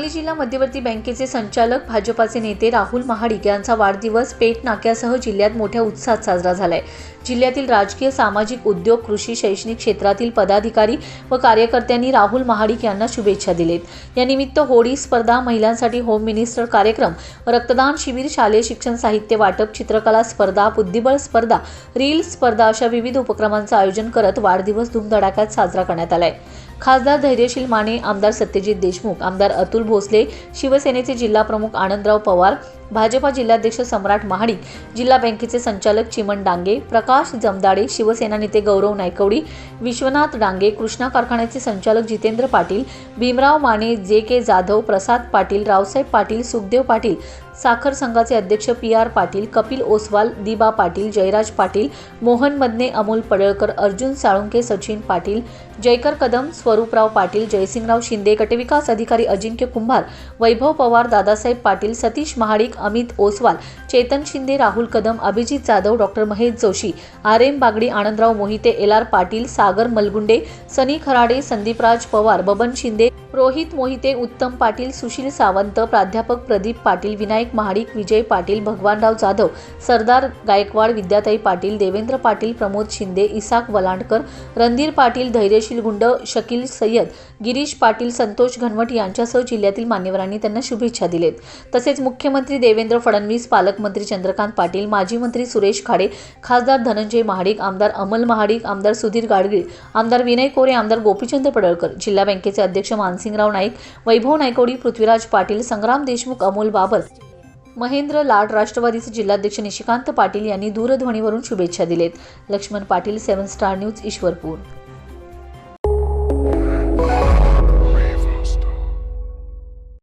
सांगली जिल्हा मध्यवर्ती बँकेचे संचालक भाजपाचे नेते राहुल महाडिक यांचा वाढदिवस पेठ नाक्यासह जिल्ह्यात मोठ्या उत्साहात साजरा झालाय. जिल्ह्यातील राजकीय सामाजिक उद्योग कृषी शैक्षणिक क्षेत्रातील पदाधिकारी व कार्यकर्त्यांनी राहुल महाडिक यांना शुभेच्छा दिलेत. यानिमित्त होळी स्पर्धा महिलांसाठी होम मिनिस्टर कार्यक्रम रक्तदान शिबिर शालेय शिक्षण साहित्य वाटप चित्रकला स्पर्धा बुद्धिबळ स्पर्धा रील स्पर्धा अशा विविध उपक्रमांचं आयोजन करत वाढदिवस धुमधडाक्यात साजरा करण्यात आलाय. खासदार धैर्यशील माने आमदार सत्यजित देशमुख आमदार अतुल भोसले शिवसेनेचे जिल्हाप्रमुख आनंदराव पवार भाजपा जिल्हाध्यक्ष सम्राट महाडिक जिल्हा बँकेचे संचालक चिमण डांगे प्रकाश जमदाडे शिवसेना नेते गौरव नायकवडी विश्वनाथ डांगे कृष्णा कारखान्याचे संचालक जितेंद्र पाटील भीमराव माने जे के जाधव प्रसाद पाटील रावसाहेब पाटील सुखदेव पाटील साखर संघाचे अध्यक्ष पी आर पाटील कपिल ओसवाल दिबा पाटील जयराज पाटील मोहन मदने अमोल पडळकर अर्जुन साळुंके सचिन पाटील जयकर कदम स्वरूपराव पाटील जयसिंगराव शिंदे गटविकास अधिकारी Ajinkya Kumbhar Vaibhav Pawar Dadasaheb Patil Satish Mahadik Amit Oswal Chetan Shinde Rahul Kadam Abhijit Jadhav doctor Mahesh Joshi R M Bagdi Anandrao Mohite L R Patil Sagar Malgunde Sunny Kharade Sandeepraj Pawar Baban Shinde Rohit Mohite Uttam Patil Sushil Sawant प्राध्यापक प्रदीप पाटील विनायक महाडिक विजय पाटील भगवानराव जाधव सरदार गायकवाड विद्याताई पाटील देवेंद्र पाटील प्रमोद शिंदे इसाक वलांडकर रणधीर पाटील धैर्यशील गुंड शकील सय्यद गिरीश पाटील संतोष घनवट यांच्यासह जिल्ह्यातील मान्यवरांनी त्यांना शुभेच्छा दिलेत. तसेच मुख्यमंत्री देवेंद्र फडणवीस पालकमंत्री चंद्रकांत पाटील माजी मंत्री सुरेश खाडे खासदार धनंजय महाडिक आमदार अमल महाडिक आमदार सुधीर गाडगीळ आमदार विनय कोरे आमदार गोपीचंद पडळकर जिल्हा बँकेचे अध्यक्ष मानसिंगराव नाईक वैभव नायकोडी पृथ्वीराज पाटील संग्राम देशमुख अमोल बाबर महेंद्र लाड राष्ट्रवादीचे जिल्हाध्यक्ष निशिकांत पाटील यांनी दूरध्वनीवरून शुभेच्छा दिलेत. Laxman Patil Seven Star News Ishwarpur.